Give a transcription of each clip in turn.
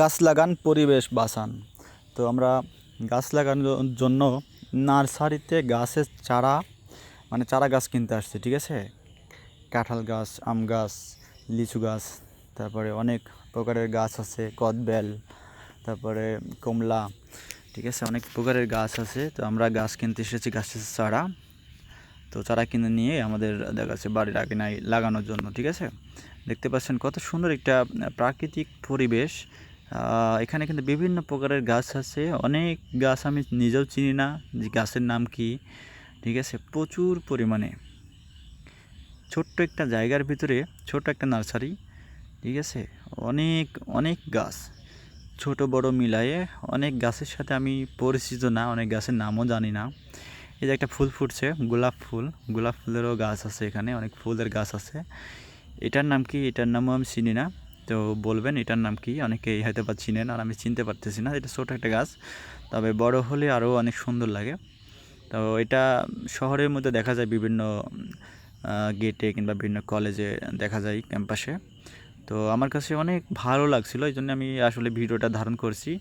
গাছ লাগান, পরিবেশ বাঁচান। তো আমরা গাছ লাগানোর জন্য নার্সারিতে গাছের চারা মানে চারা গাছ কিনতে আসছি, ঠিক আছে? কাঁঠাল গাছ, আম গাছ, লিচু গাছ, তারপরে অনেক প্রকারের গাছ আছে, কদবেল, তারপরে কমলা, ঠিক আছে? অনেক প্রকারের গাছ আছে। তো আমরা গাছ কিনতে এসেছি গাছের চারা। তো চারা কিনে নিয়ে আমাদের দেখা যাচ্ছে বাড়ির আগে লাগানোর জন্য, ঠিক আছে? দেখতে পাচ্ছেন কত সুন্দর একটা প্রাকৃতিক পরিবেশ। এখানে কিন্তু বিভিন্ন প্রকারের গাছ আছে। অনেক গাছ আমি নিজেও চিনি না যে গাছের নাম কি। ঠিক আছে? প্রচুর পরিমাণে। ছোট্ট একটা জায়গার ভিতরে ছোট একটা নার্সারি। ঠিক আছে? অনেক অনেক গাছ। ছোট, বড় মিলায়ে অনেক গাছের সাথে আমি পরিচিত না, অনেক গাছের নামও জানি না। এই যে একটা ফুল ফুটছে, গোলাপ ফুল। গোলাপ ফুলেরও গাছ আছে এখানে, অনেক ফুলের গাছ আছে। এটার নাম কি? এটার নামও আমি চিনি না। তো বলবেন এটার নাম কি? অনেকেই হয়তো বা চিনেন আর আমি চিনতে পারতেছি না। এটা ছোটো একটা গাছ, তবে বড় হলে আরও অনেক সুন্দর লাগে। তো এটা শহরের মধ্যে দেখা যায় বিভিন্ন গেটে কিংবা বিভিন্ন কলেজে দেখা যায় ক্যাম্পাসে তো আমার কাছে অনেক ভালো লাগছিল, এই জন্য আমি আসলে ভিডিওটা ধারণ করছি।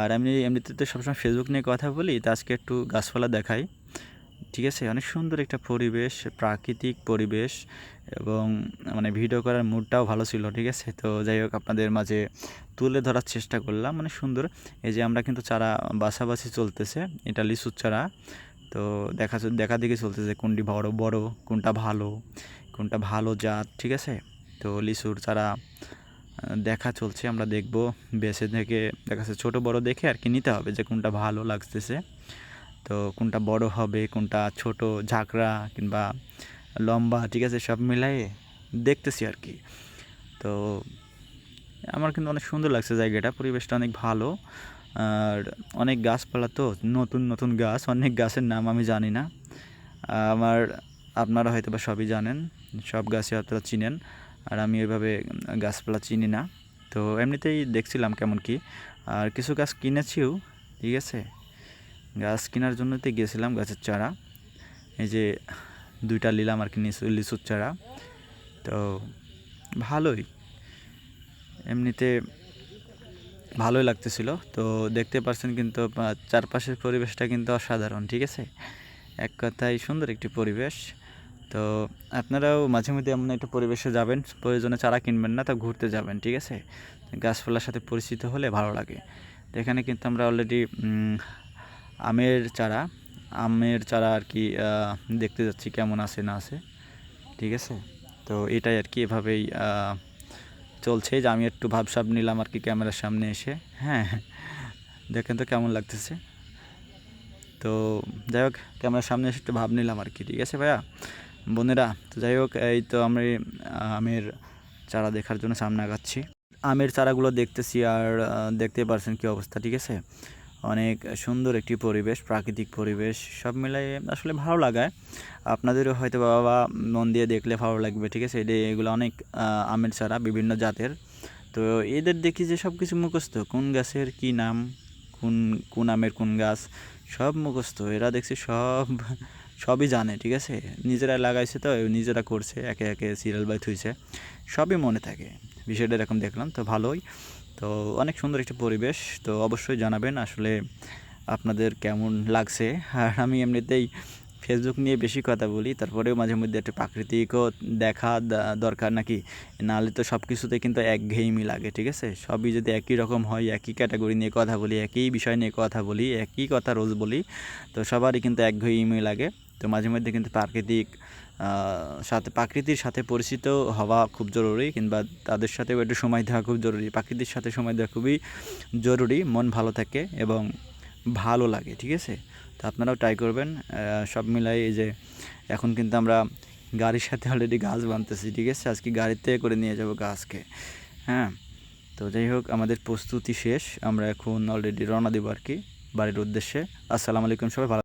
আর আমি এমনিতে তো সবসময় ফেসবুক নিয়ে কথা বলি, তো আজকে একটু গাছপালা দেখাই। ঠিক আছে, অনেক সুন্দর একটা পরিবেশ, প্রাকৃতিক পরিবেশ এবং মানে ভিডিও করার মুডটাও ভালো ছিল, ঠিক আছে? তো যাই হোক, আপনাদের মাঝে তুলে ধরার চেষ্টা করলাম মানে সুন্দর। এই যে আমরা কিন্তু চারা বাছাবাছি চলতেছে, এটা লিচুর চারা। তো দেখা দেখা দেখে চলতেছে কোনটি বড় বড়, কোনটা ভালো কোনটা ভালো জাত, ঠিক আছে? তো লিচুর চারা দেখা চলছে, আমরা দেখব। বেছে থেকে দেখা যাচ্ছে ছোটো বড় দেখে আর কি নিতে হবে যে কোনটা ভালো লাগতেছে। তো কোনটা বড় হবে, কোনটা ছোট, ঝাঁকড়া কিংবা লম্বা, ঠিক আছে, সব মিলাই দেখতেছি আর কি। তো আমার কিন্তু অনেক সুন্দর লাগছে জায়গাটা, পরিবেশটা অনেক ভালো। আর অনেক গাছপালা তো, নতুন নতুন গাছ, অনেক গাছের নাম আমি জানি না। আমার, আপনারা হয়তো বা সবই জানেন, সব গাছই আপনারা চিনেন, আর আমি ওইভাবে গাছপালা চিনি না। তো এমনিতেই দেখছিলাম কেমন কি। আর কিছু গাছ কিনেছিও, ঠিক আছে? গাছ কেনার জন্যতে গিয়েছিলাম গাছের চারা। এই যে দুইটা নিলাম আর কি লিচু- লিচুর চারা। তো ভালোই। এমনিতে ভালোই লাগতেছিল। তো দেখতে পাচ্ছেন কিন্তু চারপাশের পরিবেশটা কিন্তু অসাধারণ, ঠিক আছে? এক কথায় সুন্দর একটি পরিবেশ। তো আপনারাও মাঝে মধ্যে এমন একটা পরিবেশে যাবেন, প্রয়োজনে চারা কিনবেন না, তা ঘুরতে যাবেন, ঠিক আছে? গাছপালার সাথে পরিচিত হলে ভালো লাগে। তো এখানে কিন্তু আমরা অলরেডি আমের চারা আমের চারা আর কি দেখতে যাচ্ছি কেমন আছে না আছে, ঠিক আছে? তো এটাই আর কি এভাবেই চলছে। যে আমি একটু ভাবসাব নিলাম আর কি ক্যামেরার সামনে এসে। হ্যাঁ দেখেন তো কেমন লাগতেছে। তো যাই হোক, ক্যামেরার সামনে এসে একটু ভাব নিলাম আর কি, ঠিক আছে ভাইয়া? বোনেরা, তো যাই হোক, এই তো আমি আমের চারা দেখার জন্য সামনে আগাচ্ছি। আমের চারাগুলো দেখতেছি আর দেখতে পারছেন কী অবস্থা, ঠিক আছে? অনেক সুন্দর একটি পরিবেশ, প্রাকৃতিক পরিবেশ, সব মিলাই আসলে ভালো লাগায়। আপনাদেরও হয়তো বাবা মন দিয়ে দেখলে ভালো লাগবে, ঠিক আছে? এগুলো অনেক আমের চারা, বিভিন্ন জাতের। তো এদের দেখি যে সব কিছু মুখস্থ। কোন গাছের কি নাম, কোন কোন আমের কোন গাছ, সব মুখস্থ। এরা দেখছি সব, সবই জানে, ঠিক আছে? নিজেরা লাগাইছে তো, নিজেরা করছে, একে একে সিরিয়াল বাই থুইছে। সবই মনে থাকে। বিষয়টা এরকম দেখলাম, তো ভালোই। তো অনেক সুন্দর একটি পরিবেশ, তো অবশ্যই জানাবেন আসলে আপনাদের কেমন লাগছে। আর আমি এমনিতেই ফেসবুক নিয়ে বেশি কথা বলি, তারপরেও মাঝে মধ্যে একটা প্রাকৃতিকও দেখা দরকার নাকি? নাহলে তো সব কিছুতে কিন্তু একঘেয়েমি লাগে, ঠিক আছে? সবই যদি একই রকম হয়, একই ক্যাটাগরি নিয়ে কথা বলি, একই বিষয় নিয়ে কথা বলি, একই কথা রোজ বলি, তো সবারই কিন্তু একঘেয়েমি লাগে। তো মাঝে মধ্যে কিন্তু প্রাকৃতিক সাথে প্রাকৃতির সাথে পরিচিত হওয়া খুব জরুরি কিংবা তাদের সাথেও একটু সময় দেওয়া খুব জরুরি। প্রকৃতির সাথে সময় দেওয়া খুবই জরুরি, মন ভালো থাকে এবং ভালো লাগে, ঠিক আছে? তো আপনারাও ট্রাই করবেন সব মিলাই এই যে এখন কিন্তু আমরা গাড়ির সাথে অলরেডি গাছ বানতেছি, ঠিক আছে? আজকে গাড়িতে করে নিয়ে যাব গাছকে হ্যাঁ? তো যাই হোক, আমাদের প্রস্তুতি শেষ, আমরা এখন অলরেডি রওনা দেবো আর কি বাড়ির উদ্দেশ্যে। আসসালামু আলাইকুম, সবাই ভালো